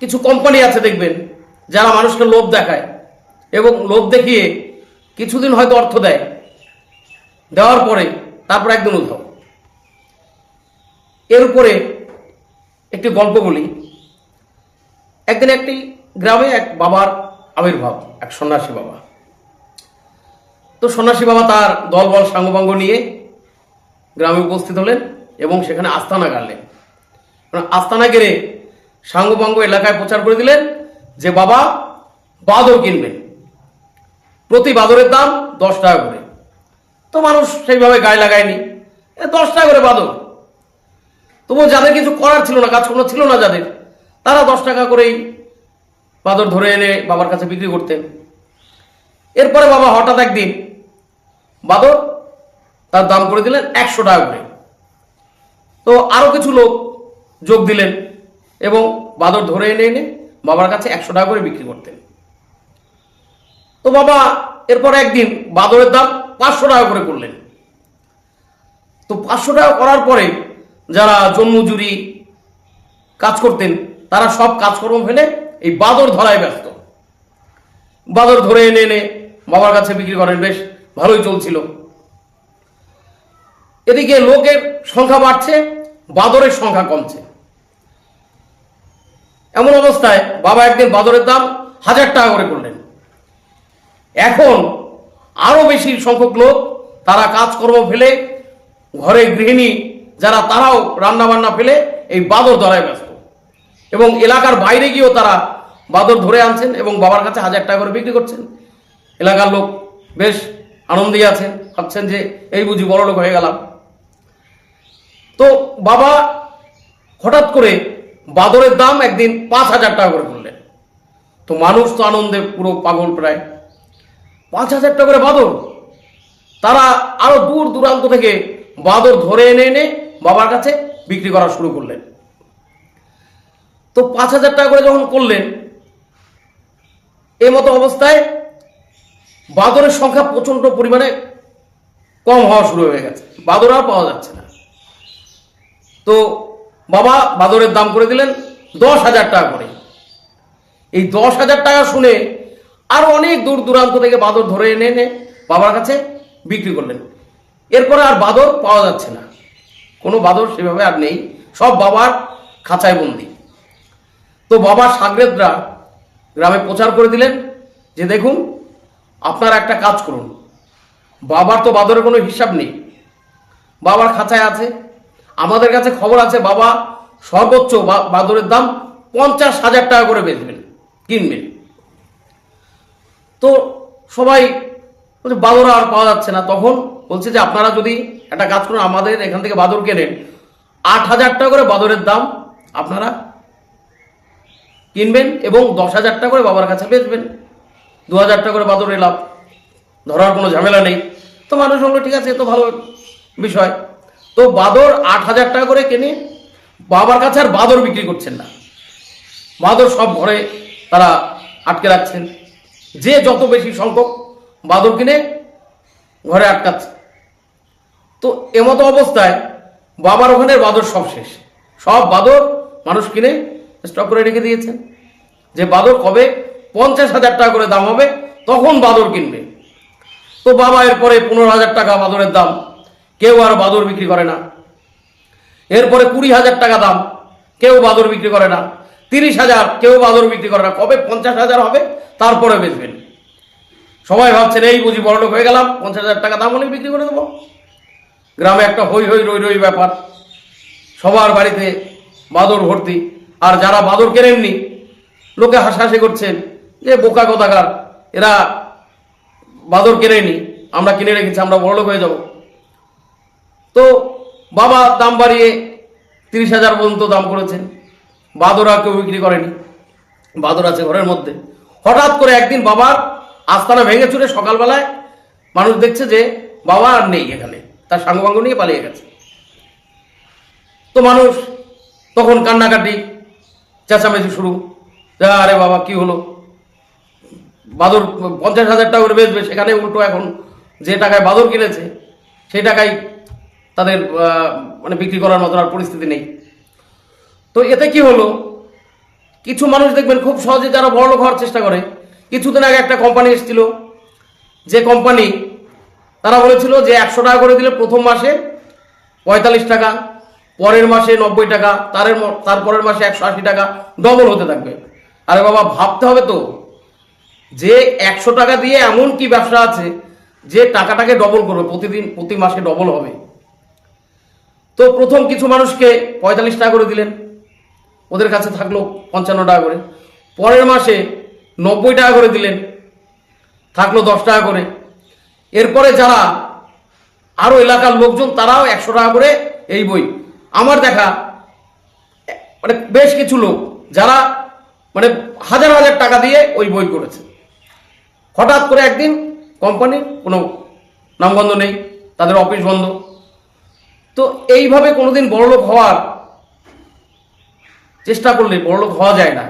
কিছু কোম্পানি আছে দেখবেন, যারা মানুষকে লোভ দেখায় এবং লোভ দেখিয়ে কিছুদিন হয়তো অর্থ দেয়। দেওয়ার পরে তারপর একদিন উধাও এর উপরে একটি গল্প বলি। একদিন একটি গ্রামে এক বাবার আবির্ভাব, এক সন্ন্যাসী বাবা। তো সন্ন্যাসী বাবা তার দলবল, সাঙ্গপাঙ্গ নিয়ে গ্রামে উপস্থিত হলেন এবং সেখানে আস্তানা গাড়লেন। মানে আস্তানা গেড়ে সাঙ্গপাঙ্গ এলাকায় প্রচার করে দিলেন যে বাবা বাদর কিনবেন প্রতি বাদরের দাম দশ টাকা করে। তো মানুষ সেইভাবে গায়ে লাগায়নি। এ দশ টাকা করে বাদর। তবুও যাদের কিছু করার ছিল না কাজকর্ম ছিল না যাদের, তারা দশ টাকা করেই বাদর ধরে এনে বাবার কাছে বিক্রি করতেন। এরপরে বাবা হঠাৎ একদিন বাদর তার দাম করে দিলেন একশো টাকা করে। তো আরও কিছু লোক যোগ দিলেন। এবং বাদর ধরে এনে এনে বাবার কাছে একশো টাকা করে বিক্রি করতেন। তো বাবা, এরপর একদিন বাদরের দাম পাঁচশো টাকা করে করলেন। তো পাঁচশো টাকা করার পরে যারা জন্মজুরি কাজ করতেন, তারা সব কাজকর্ম ফেলে এই বাদর ধরায় ব্যস্ত। বাদর ধরে এনে এনে বাবার কাছে বিক্রি করেন, বেশ ভালোই চলছিল। এদিকে লোকের সংখ্যা বাড়ছে, বাদরের সংখ্যা কমছে। এমন অবস্থায় বাবা একদিন বাদরের দাম হাজার টাকা করে করলেন। এখন আরও বেশি সংখ্যক লোক তারা কাজকর্ম ফেলে, ঘরে গৃহিণী যারা তারাও রান্না বান্না ফেলে এই বাদর ধরায় ব্যস্ত। এবং এলাকার বাইরে গিয়েও তারা বাদর ধরে আনছেন এবং বাবার কাছে হাজার টাকা করে বিক্রি করছেন। এলাকার লোক বেশ আনন্দে আছেন ভাবছেন যে এই বুঝি বড় লোক হয়ে গেলাম। তো বাবা হঠাৎ করে বাদরের দাম একদিন পাঁচ হাজার টাকা করে করলেন তো মানুষ তো আনন্দে পুরো পাগল প্রায়। পাঁচ হাজার টাকা করে বাদর। তারা আরও দূর দূরান্ত থেকে বাদর ধরে এনে এনে বাবার কাছে বিক্রি করা শুরু করলেন। তো পাঁচ হাজার টাকা করে যখন করলেন এই মতো অবস্থায় বাদরের সংখ্যা প্রচণ্ড পরিমাণে কম হওয়া শুরু হয়ে গেছে। বাদর আর পাওয়া যাচ্ছে না। তো বাবা বাদরের দাম করে দিলেন দশ হাজার টাকা করে। এই দশ হাজার টাকা শুনে আরও অনেক দূর দূরান্ত থেকে বাদর ধরে এনে এনে বাবার কাছে বিক্রি করলেন। এরপরে আর বাদর পাওয়া যাচ্ছে না। কোনো বাদর সেভাবে আর নেই, সব বাবার খাঁচায় বন্দি। তো বাবার সাগরেদরা গ্রামে প্রচার করে দিলেন যে দেখুন, আপনারা একটা কাজ করুন। বাবার তো বাদরের কোনো হিসাব নেই। বাবার খাঁচায় আছে আমাদের কাছে খবর আছে, বাবা, সর্বোচ্চ বাদরের দাম পঞ্চাশ হাজার টাকা করে বেচবেন, কিনবেন। তো সবাই বলছে, বাদর আর পাওয়া যাচ্ছে না। তখন বলছে যে, আপনারা যদি একটা কাজ করুন, আমাদের এখান থেকে বাদর কেনেন, আট হাজার টাকা করে বাদরের দাম আপনারা কিনবেন এবং দশ হাজার টাকা করে বাবার কাছে বেচবেন। দু হাজার টাকা করে বাদর এলাম ধরার কোনো ঝামেলা নেই। তো মানুষ বলল ঠিক আছে, এ তো ভালো বিষয়। তো বাদর আট হাজার টাকা করে কিনে, বাবার কাছে আর বাদর বিক্রি করছেন না। বাদর সব ঘরে তারা আটকে রাখছেন। যে যত বেশি সংখ্যক বাদর কিনে, ঘরে আটকাচ্ছে। তো এমতো অবস্থায় বাবার ওখানে বাদর সব শেষ। সব বাদর মানুষ কিনে স্টক করে রেখে দিয়েছেন যে বাদর কবে পঞ্চাশ হাজার টাকা করে দাম হবে, তখন বাদর কিনবে। তো বাবা এরপরে পনেরো হাজার টাকা বাদরের দাম কেউ আর বাদর বিক্রি করে না। এরপরে কুড়ি হাজার টাকা দাম, কেউ বাদর বিক্রি করে না। তিরিশ হাজার, কেউ বাদর বিক্রি করে না। কবে পঞ্চাশ হাজার হবে, তারপরে বেচবেন। সবাই ভাবছেন, এই বুঝি বড়লোক হয়ে গেলাম, পঞ্চাশ হাজার টাকা দাম হলে বিক্রি করে দেবো। গ্রামে একটা হই হই রই রই ব্যাপার। সবার বাড়িতে বাদর ভর্তি। আর যারা বাদর কেনেননি, লোকে হাসাহাসি করছেন যে, বোকা কথাকার, এরা বাদর কেনেনি, আমরা কিনে রেখেছি, আমরা বড়লোক হয়ে যাব। তো বাবা দাম বাড়িয়ে তিরিশ হাজার পর্যন্ত দাম করেছেন। বাদর কেউ বিক্রি করেনি। বাদর আছে ঘরের মধ্যে। হঠাৎ করে একদিন বাবার আস্তানা ভেঙে চুরে সকালবেলায় মানুষ দেখছে যে বাবা আর নেই এখানে। তার সাঙ্গবাঙ্গ নিয়ে পালিয়ে গেছে। তো মানুষ তখন কান্নাকাটি, চেঁচামেচি শুরু। আরে বাবা, কি হলো? বাদর পঞ্চাশ হাজার টাকা করে বেচবে, সেখানে উল্টো এখন যে টাকায় বাদর কিনেছে, সেই টাকায় তাদের মানে বিক্রি করার মতো আর পরিস্থিতি নেই। তো এতে কি হলো? কিছু মানুষ দেখবেন খুব সহজে যারা বড়লোক হওয়ার চেষ্টা করে। কিছুদিন আগে একটা কোম্পানি এসেছিল। যে কোম্পানি তারা বলেছিল যে একশো টাকা করে দিলে প্রথম মাসে পঁয়তাল্লিশ টাকা, পরের মাসে নব্বই টাকা, তারের তারপরের মাসে একশো আশি টাকা ডবল হতে থাকবে। আরে বাবা, ভাবতে হবে তো যে একশো টাকা দিয়ে এমন কি ব্যবসা আছে যে টাকাটাকে ডবল করবে। প্রতিদিন, প্রতি মাসে ডবল হবে। তো প্রথম কিছু মানুষকে পঁয়তাল্লিশ টাকা করে দিলেন। ওদের কাছে থাকল পঞ্চান্ন টাকা করে। পরের মাসে নব্বই টাকা করে দিলেন। থাকল দশ টাকা করে। এরপরে যারা আরও এলাকার লোকজন, তারাও একশো টাকা করে এই বই। আমার দেখা মানে বেশ কিছু লোক, যারা মানে হাজার হাজার টাকা দিয়ে ওই বই করেছে। হঠাৎ করে একদিন কোম্পানির কোনো নামগন্ধ নেই, তাদের অফিস বন্ধ। তো এইভাবে কোনোদিন বড়লোক হওয়ার চেষ্টা করলে বড়লোক হওয়া যায় না।